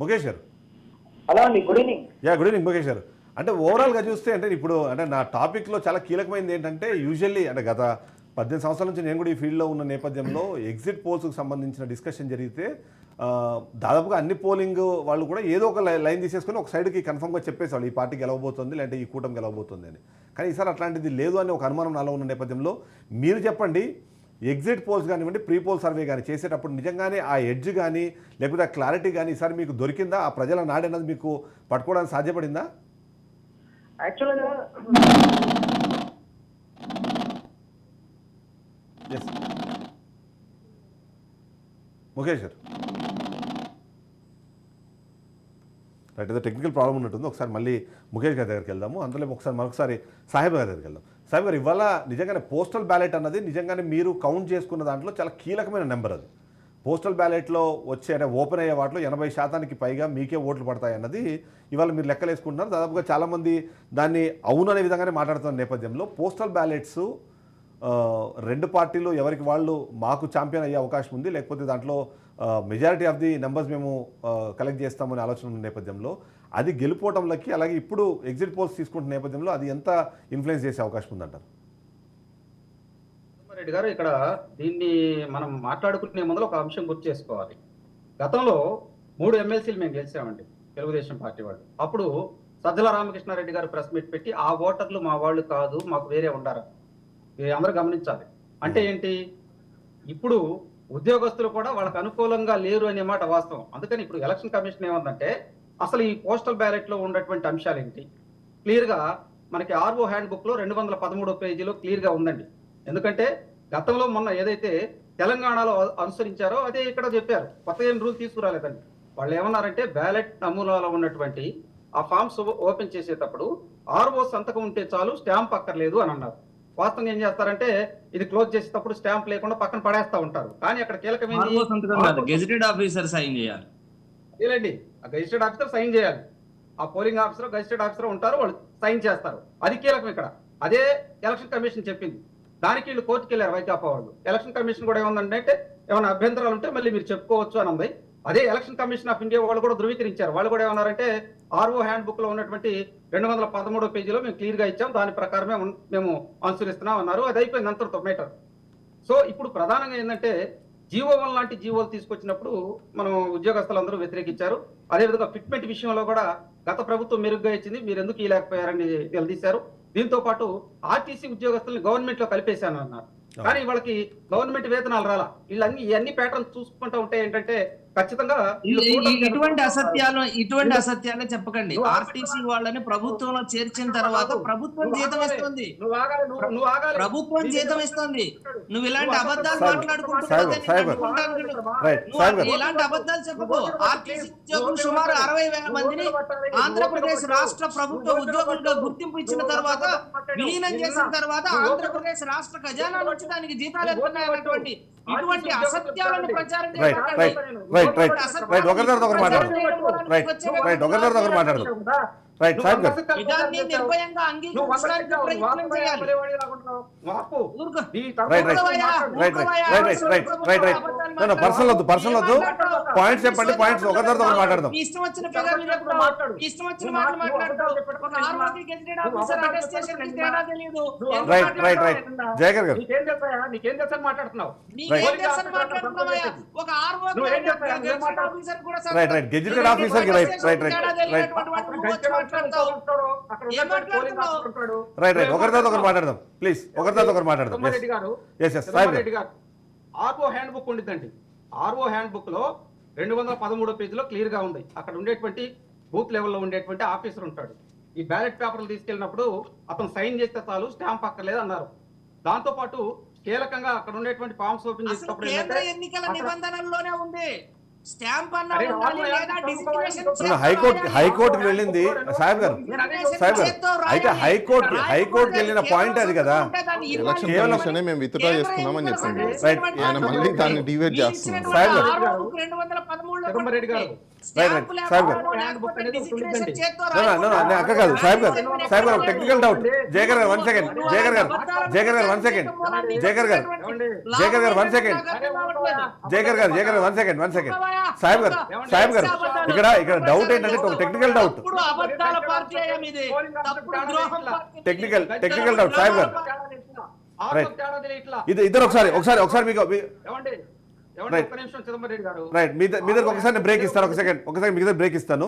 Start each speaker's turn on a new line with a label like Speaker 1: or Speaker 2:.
Speaker 1: ముఖేష్ గారు.
Speaker 2: హలో అండి good evening.
Speaker 1: Yeah good evening Mukesh గారు. అంటే ఓవరాల్గా చూస్తే అంటే ఇప్పుడు అంటే నా టాపిక్లో చాలా కీలకమైనది ఏంటంటే యూజువల్లీ అంటే గత పద్దెనిమిది సంవత్సరాల నుంచి నేను కూడా ఈ ఫీల్డ్లో ఉన్న నేపథ్యంలో ఎగ్జిట్ పోల్స్కి సంబంధించిన డిస్కషన్ జరిగితే దాదాపుగా అన్ని పోలింగ్ వాళ్ళు కూడా ఏదో ఒక లైన్ తీసేసుకొని ఒక సైడ్కి కన్ఫర్మ్గా చెప్పేసేవాళ్ళు ఈ పార్టీ గెలవబోతుంది లేదంటే ఈ కూటమి గెలవబోతుంది అని. కానీ ఈసారి అట్లాంటిది లేదు అని ఒక అనుమానం నాలో ఉన్న నేపథ్యంలో మీరు చెప్పండి ఎగ్జిట్ పోల్స్ కానివ్వండి ప్రీ పోల్ సర్వే కానీ చేసేటప్పుడు నిజంగానే ఆ ఎడ్జ్ కానీ లేకపోతే ఆ క్లారిటీ కానీ ఈసారి మీకు దొరికిందా? ఆ ప్రజల నాడి అన్నది మీకు పట్టుకోవడానికి సాధ్యపడిందా?
Speaker 2: యాక్చువల్గా
Speaker 1: ఎస్ ముఖేష్ గారు. రైట్ ఏదో టెక్నికల్ ప్రాబ్లం ఉన్నట్టుంది. ఒకసారి మళ్ళీ ముఖేష్ గారి దగ్గరికి వెళ్దాము. అందులో ఒకసారి మరొకసారి సాహెబ్ గారి దగ్గరికి వెళ్దాం. సాయి గారు ఇవాళ నిజంగానే పోస్టల్ బ్యాలెట్ అన్నది నిజంగానే మీరు కౌంట్ చేసుకున్న దాంట్లో చాలా కీలకమైన నెంబర్ అది. పోస్టల్ బ్యాలెట్లో వచ్చే అంటే ఓపెన్ అయ్యే వాటిలో ఎనభై శాతానికి పైగా మీకే ఓట్లు పడతాయి అన్నది ఇవాళ మీరు లెక్కలేసుకుంటున్నారు. దాదాపుగా చాలామంది దాన్ని అవును అనే విధంగానే మాట్లాడుతున్న నేపథ్యంలో. పోస్టల్ బ్యాలెట్స్ రెండు పార్టీలు ఎవరికి వాళ్ళు మాకు ఛాంపియన్ అయ్యే అవకాశం ఉంది. లేకపోతే దాంట్లో మెజారిటీ ఆఫ్ ది నెంబర్స్ మేము కలెక్ట్ చేస్తామనే ఆలోచన ఉన్న నేపథ్యంలో అది గెలుపోవటంలోకి అలాగే ఇప్పుడు ఎగ్జిట్ పోల్స్ తీసుకుంటున్న నేపథ్యంలో అది ఎంత ఇన్ఫ్లుయెన్స్ చేసే అవకాశం ఉందంటారు?
Speaker 3: రెడ్డి గారు ఇక్కడ దీన్ని మనం మాట్లాడుకునే ముందర ఒక అంశం గుర్తు చేసుకోవాలి. గతంలో మూడు ఎమ్మెల్సీలు మేము గెలిచామండి తెలుగుదేశం పార్టీ వాళ్ళు. అప్పుడు సజ్జల రామకృష్ణారెడ్డి గారు ప్రెస్ మీట్ పెట్టి ఆ ఓటర్లు మా వాళ్ళు కాదు మాకు వేరే ఉండారు. అందరూ గమనించాలి. అంటే ఏంటి? ఇప్పుడు ఉద్యోగస్తులు కూడా వాళ్ళకి అనుకూలంగా లేరు అనే మాట వాస్తవం. అందుకని ఇప్పుడు ఎలక్షన్ కమిషన్ ఏమందంటే అసలు ఈ పోస్టల్ బ్యాలెట్లో ఉన్నటువంటి అంశాలు ఏంటి క్లియర్గా మనకి ఆర్ఓ హ్యాండ్ బుక్లో రెండు వందల పదమూడో పేజీలో క్లియర్గా ఉందండి. ఎందుకంటే గతంలో మొన్న ఏదైతే తెలంగాణలో అనుసరించారో అదే ఇక్కడ చెప్పారు. కొత్త ఏం రూల్ తీసుకురాలేదండి. వాళ్ళు ఏమన్నారంటే బ్యాలెట్ నమూనాలో ఉన్నటువంటి ఆ ఫామ్స్ ఓపెన్ చేసేటప్పుడు ఆర్ఓ సంతకం ఉంటే చాలు స్టాంప్ అక్కర్లేదు అని అన్నారు. వాస్తవంగా ఏం చేస్తారంటే ఇది క్లోజ్ చేసేటప్పుడు స్టాంప్ లేకుండా పక్కన పడేస్తా ఉంటారు. కానీ అక్కడ
Speaker 4: గెజిటెడ్ ఆఫీసర్ సైన్ చేయాలి.
Speaker 3: గజిస్టెడ్ గజిస్టర్డ్ ఆఫీసర్ సైన్ చేయాలి. ఆ పోలింగ్ ఆఫీసర్ గజిస్టర్డ్ ఆఫీసర్ ఉంటారు వాళ్ళు సైన్ చేస్తారు. అది కీలకం ఇక్కడ. అదే ఎలక్షన్ కమిషన్ చెప్పింది. దానికి వీళ్ళు కోర్టుకి వెళ్ళారు వైకాపా వాళ్ళు. ఎలక్షన్ కమిషన్ కూడా ఏమందంటే ఏమైనా అభ్యంతరాలు ఉంటే మళ్ళీ మీరు చెప్పుకోవచ్చు అని ఉంది. అదే ఎలక్షన్ కమిషన్ ఆఫ్ ఇండియా వాళ్ళు కూడా ధృవీకరించారు. వాళ్ళు కూడా ఏమన్నారంటే ఆర్ఓ హ్యాండ్ బుక్లో ఉన్నటువంటి రెండు వందల పదమూడో పేజీలో మేము క్లియర్గా ఇచ్చాం. దాని ప్రకారమే మేము అనుసరిస్తున్నాం అన్నారు అది అయిపోయింది అంతటితో మేటర్ సో ఇప్పుడు ప్రధానంగా ఏంటంటే జీవో వన్ లాంటి జీవోలు తీసుకొచ్చినప్పుడు మనం ఉద్యోగస్తులందరూ వ్యతిరేకించారు. అదేవిధంగా ఫిట్మెంట్ విషయంలో కూడా గత ప్రభుత్వం మెరుగ్గా ఇచ్చింది. మీరు ఎందుకు ఇలాకపోయారని నిలదీశారు. దీంతో పాటు ఆర్టీసీ ఉద్యోగస్తుల్ని గవర్నమెంట్లో కలిపేశాను అన్నారు కానీ వాళ్ళకి గవర్నమెంట్ వేతనాలు రాలా. వీళ్ళన్ని ఇవన్నీ ప్యాటర్న్ చూసుకుంటూ ఉంటే ఏంటంటే ఖచ్చితంగా
Speaker 4: ఇటువంటి అసత్యాలు ఇటువంటి అసత్యాలే చెప్పకండి ఆర్టీసీ వాళ్ళని ప్రభుత్వంలో చేర్చిన తర్వాత ప్రభుత్వం జీతం. ఇస్తుంది ప్రభుత్వం జీతం ఇస్తుంది నువ్వు ఇలాంటి అబద్ధాలు
Speaker 1: సాయిబు,
Speaker 4: మాట్లాడుకుంటూ
Speaker 1: సాయిబు,
Speaker 4: పోతే నేను
Speaker 1: సాయిబు.
Speaker 4: అడ్డుకుంటాను.
Speaker 1: రైట్
Speaker 4: నువ్వు
Speaker 1: సాయిబ్ గారు
Speaker 4: ఇలాంటి అబద్ధాలు చెప్పకు ఆర్టీసీ ఉద్యోగులు సుమారు అరవై వేల మందిని ఆంధ్రప్రదేశ్ రాష్ట్ర ప్రభుత్వ ఉద్యోగులుగా గుర్తింపు ఇచ్చిన తర్వాత విలీనం చేసిన తర్వాత ఆంధ్రప్రదేశ్ రాష్ట్ర ఖజానా నుంచి దానికి జీతాలు ఎత్తున్నాయన్నటువంటి ఇటువంటి అసత్యాలను ప్రచారం
Speaker 1: right. Right right right right ఒకరి తర్వాత ఒకరు మాట్లాడదాం రైట్ రైట్ ఒకరి తర్వాత ఒకరు మాట్లాడదాం రైట్
Speaker 4: ఊరుకో.
Speaker 1: Right right right right right right right right right personal వద్దు పర్సనల్ వద్దు. పాయింట్స్ చెప్పండి పాయింట్స్ ఒక తర్వాత మాట్లాడదాం.
Speaker 4: ఇష్టం వచ్చిన ఇష్టం వచ్చిన మాట్లాడతాడు
Speaker 1: రైట్ రైట్ రైట్ జయకర్ గారు.
Speaker 3: నీకేం మాట్లాడుతున్నావు?
Speaker 4: ఒక RO
Speaker 1: right right gazetted officer right right right right right right ఒకరి తర్వాత ఒకరు మాట్లాడదాం. ప్లీజ్ ఒకరి తర్వాత ఒకరు మాట్లాడదాం.
Speaker 3: ఆర్వో హ్యాండ్ బుక్ ఉండిద్దండి ఆర్వో హ్యాండ్ బుక్లో రెండు వందల పదమూడో పేజీలో క్లియర్గా ఉంది. అక్కడ ఉండేటువంటి బూత్ లెవెల్లో ఉండేటువంటి ఆఫీసర్ ఉంటాడు. ఈ బ్యాలెట్ పేపర్లు తీసుకెళ్ళినప్పుడు అతను సైన్ చేస్తే చాలు స్టాంప్ అక్కర్లేదు అన్నారు. దాంతో పాటు కీలకంగా అక్కడ ఉండేటువంటి ఫామ్స్ ఓపెన్ ఏంటంటే
Speaker 4: ఎన్నికల నిబంధనల్లోనే ఉంది.
Speaker 1: హైకోర్టు హైకోర్టుకి వెళ్ళింది సాహెబ్ గారు. సాహెబ్ గారు. అయితే హైకోర్టు హైకోర్టుకి వెళ్ళిన పాయింట్ అది కదా.
Speaker 5: ఎలక్షన్ మేము విత్డ్రా చేసుకున్నామని చెప్పింది
Speaker 1: రైట్
Speaker 5: ఆయన దాన్ని డివేట్
Speaker 4: చేస్తున్నాం.
Speaker 1: సాహెబ్ గారు. అక్క కాదు సాహెబ్ గారు. సాహెబ్ గారు టెక్నికల్ డౌట్ జయగర్ గారు వన్ సెకండ్ జయగర్ గారు జయగర్ గారు వన్ సెకండ్ జయగర్ గారు
Speaker 3: ఏమండి?
Speaker 1: జయగర్ గారు వన్ సెకండ్
Speaker 4: లాభం
Speaker 1: జయగర్ గారు జయగర్ గారు one second one second Saheb గారు? సాహెబ్ గారు. ఇక్కడ ఇక్కడ డౌట్ ఏంటంటే ఒక technical doubt technical technical doubt Saheb గారు. ఇది ఇద్దరు ఒకసారి ఒకసారి ఒకసారి మీకు రైట్ మీ దగ్గర ఒకసారి బ్రేక్ ఇస్తాను. ఒక సెకండ్ ఒక సెకండ్ మీ దగ్గర బ్రేక్ ఇస్తాను.